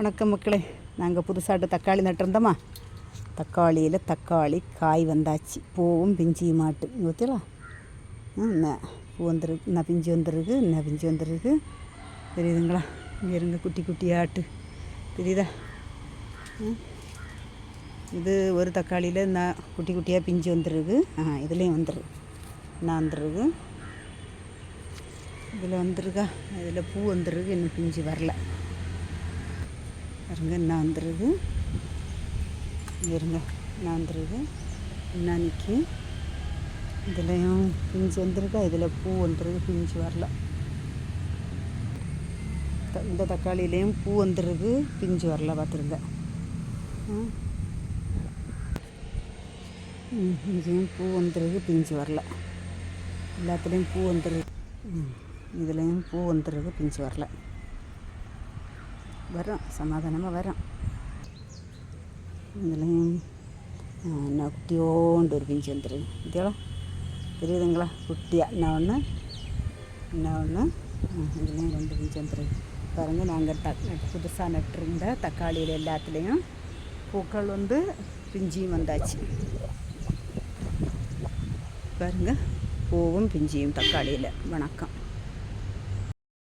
வணக்கம் மக்களே. நாங்கள் புதுசாட்டு தக்காளி நட்டிருந்தோமா? தக்காளியில் தக்காளி காய் வந்தாச்சு. பூவும் பிஞ்சியும் மாட்டு. ஊற்றலா என்ன பூ வந்துருக்கு? இன்னும் பிஞ்சு வந்துருக்கு? இன்னும் பிஞ்சு வந்துருக்கு? தெரியுதுங்களா? இங்கே இருங்க குட்டி குட்டியாட்டு தெரியுதா? இது ஒரு தக்காளியில் நான் குட்டி குட்டியாக பிஞ்சு வந்துருக்கு? ஆ இதுலேயும் வந்துரு என்ன வந்துருக்கு? இதில் வந்துருக்கா? இதில் பூ வந்துருக்கு. இன்னும் பிஞ்சு வரல. இருங்க என்ன இருங்க என்ன வந்துருக்கு இதுலேயும் பிஞ்சு வந்துருக்கா இதில் பூ வந்துருக்கு பிஞ்சு வரல. இந்த தக்காளியிலையும் பூ வந்துருக்கு பிஞ்சு வரல பார்த்துருங்க இங்கேயும் பூ வந்துருக்கு பிஞ்சு வரல. எல்லாத்துலேயும் பூ வந்துருக்கு இதுலேயும் பூ வந்துருக்கு பிஞ்சு வரல. வரும் சமாதானமாக வரும் இதுலையும் நான் குட்டியோண்டு ஒரு பிஞ்சு வந்துருக்கு இதெல்லாம் தெரியுதுங்களா? குட்டியாக என்ன ஒன்று என்ன ஒன்று இதுலேயும் ரெண்டு பிஞ்சு வந்துருக்கு பாருங்கள் நாங்கள் த புதுசாக நட்டுருந்த தக்காளியில் எல்லாத்துலேயும் பூக்கள் வந்து பிஞ்சியும் வந்தாச்சு. பாருங்கள் பூவும் பிஞ்சியும் தக்காளியில். வணக்கம்.